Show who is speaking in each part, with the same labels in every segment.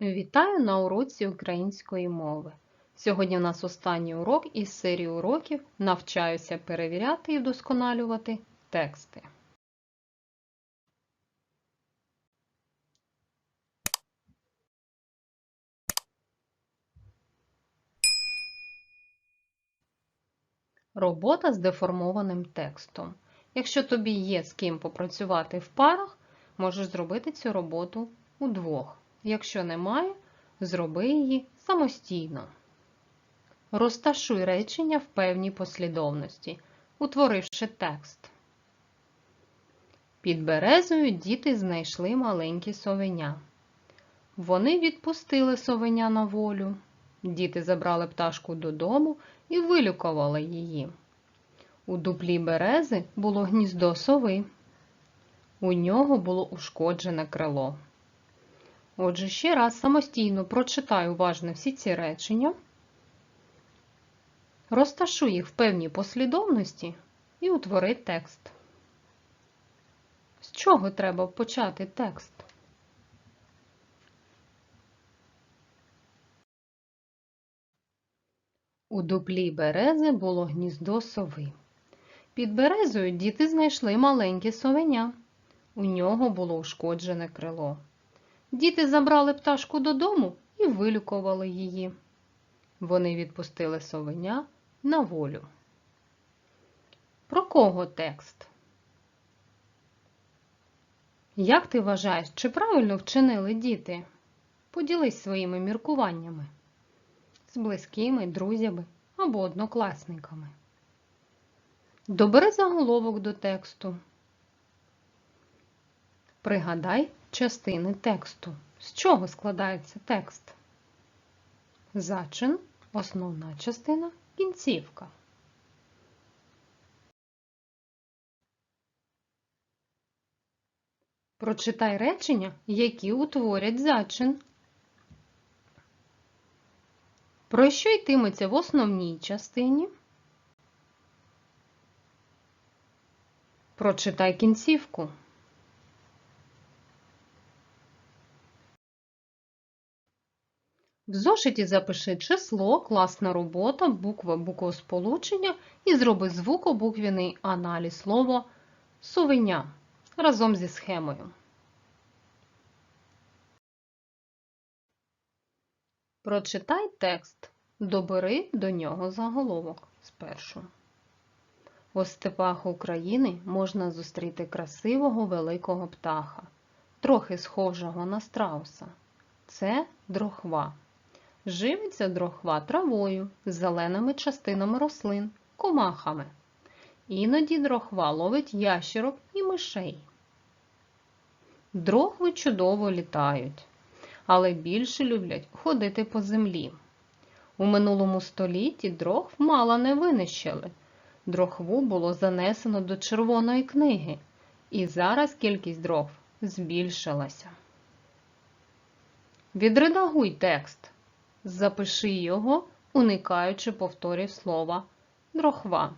Speaker 1: Вітаю на уроці української мови. Сьогодні у нас останній урок із серії уроків Навчаюся перевіряти і вдосконалювати тексти. Робота з деформованим текстом. Якщо тобі є з ким попрацювати в парах, можеш зробити цю роботу удвох. Якщо немає, зроби її самостійно. Розташуй речення в певній послідовності, утворивши текст. Під березою діти знайшли маленькі совеня. Вони відпустили совеня на волю. Діти забрали пташку додому і вилюкували її. У дуплі берези було гніздо сови. У нього було ушкоджене крило. Отже, ще раз самостійно прочитай уважно всі ці речення, розташуй їх в певній послідовності і утвори текст. З чого треба почати текст? У дуплі берези було гніздо сови. Під березою діти знайшли маленьке совеня. У нього було ушкоджене крило. Діти забрали пташку додому і вилюкували її. Вони відпустили совеня на волю. Про кого текст? Як ти вважаєш, чи правильно вчинили діти? Поділись своїми міркуваннями з близькими, друзями або однокласниками. Добери заголовок до тексту. Пригадай частини тексту. З чого складається текст? Зачин, основна частина, кінцівка. Прочитай речення, які утворять зачин. Про що йтиметься в основній частині? Прочитай кінцівку. В зошиті запиши число, класна робота, буква буквосполучення і зроби звукобуквіний аналіз слова совеня разом зі схемою. Прочитай текст. Добери до нього заголовок спершу. У степах України можна зустріти красивого великого птаха, трохи схожого на страуса. Це дрохва. Живиться дрохва травою, зеленими частинами рослин, комахами. Іноді дрохва ловить ящерок і мишей. Дрохви чудово літають, але більше люблять ходити по землі. У минулому столітті дрохв мало не винищили. Дрохву було занесено до Червоної книги, і зараз кількість дрохв збільшилася. Відредагуй текст. Запиши його, уникаючи повторів слова дрохва.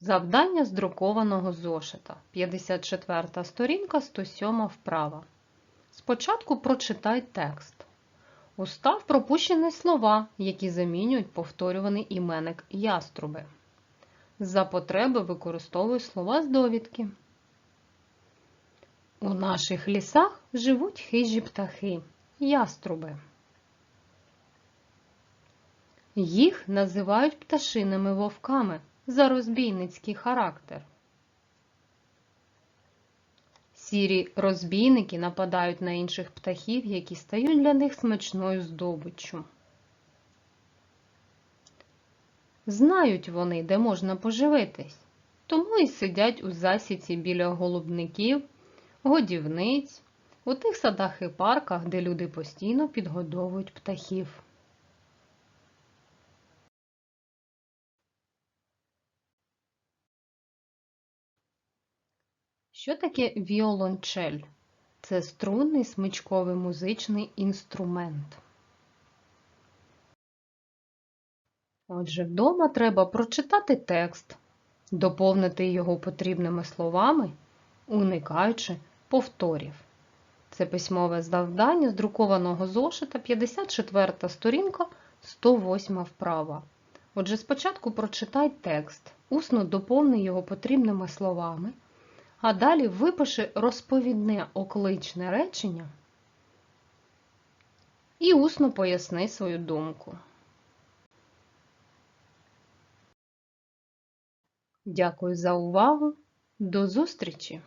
Speaker 1: Завдання з друкованого зошита. 54 сторінка, 107 вправа. Спочатку прочитай текст. Устав пропущені слова, які замінюють повторюваний іменник яструби. За потреби використовуй слова з довідки. У наших лісах живуть хижі птахи, яструби. Їх називають пташиними вовками за розбійницький характер. Сірі розбійники нападають на інших птахів, які стають для них смачною здобиччю. Знають вони, де можна поживитись, тому і сидять у засіці біля голубників, годівниць, у тих садах і парках, де люди постійно підгодовують птахів. Що таке віолончель? Це струнний смичковий музичний інструмент. Отже, вдома треба прочитати текст, Доповнити його потрібними словами, уникаючи повторів. Це письмове завдання з друкованого зошита, 54 сторінка, 108 вправа. Отже, спочатку прочитай текст, усно доповни його потрібними словами, а далі випиши розповідне окличне речення і усно поясни свою думку. Дякую за увагу. До зустрічі!